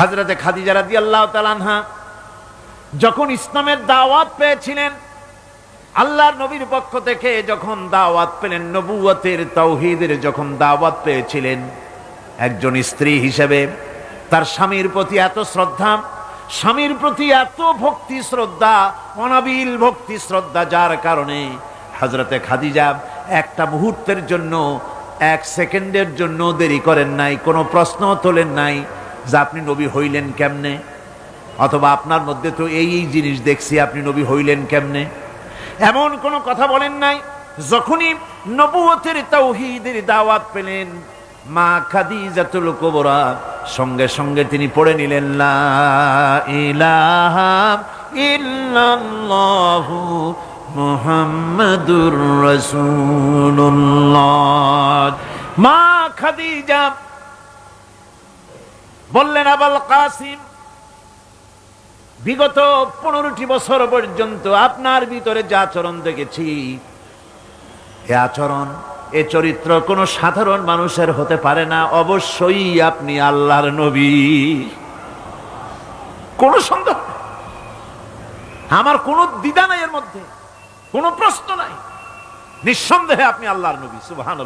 হাজরতে খাদিজা রাদি আল্লাহ তালানহা যখন ইসলামের দাওয়াত পেয়েছিলেন, আল্লাহর নবীর পক্ষ থেকে যখন দাওয়াত পেলেন, নবুয়তের তৌহিদের যখন দাওয়াত পেয়েছিলেন, একজন স্ত্রী হিসেবে তার স্বামীর প্রতি এত শ্রদ্ধা, স্বামীর প্রতি এত ভক্তি শ্রদ্ধা, অনাবিল ভক্তি শ্রদ্ধা, যার কারণে হজরতে খাদিজা একটা মুহূর্তের জন্য, এক সেকেন্ডের জন্য দেরি করেন নাই, কোনো প্রশ্ন তোলেন নাই যে আপনি নবী হইলেন কেমনে? অথবা আপনার মধ্যে তো এই এই জিনিস দেখছি, আপনি নবী হইলেন কেমনে? এমন কোনো কথা বলেন নাই, যখনই নবুয়তের তাওহীদের দাওয়াত পেলেন, মা খাদিজাতুল কুবরা, সঙ্গে সঙ্গে তিনি পড়ে নিলেন, লা ইলাহা ইল্লাল্লাহু মুহাম্মাদুর রাসূলুল্লাহ। মা খাদিজা বললেন আবাল কাসিম, বিগত পনেরোটি বছর পর্যন্ত আপনার ভিতরে যে আচরণ দেখেছি, এ আচরণ, এ চরিত্র কোনো সাধারণ মানুষের হতে পারে না, অবশ্যই আপনি আল্লাহর নবী। কোন সন্দেহ আমার কোনো দ্বিধা নাই এর মধ্যে, কোনো প্রশ্ন নাই। নিঃসন্দেহে আপনি আল্লাহর নবী সুবহান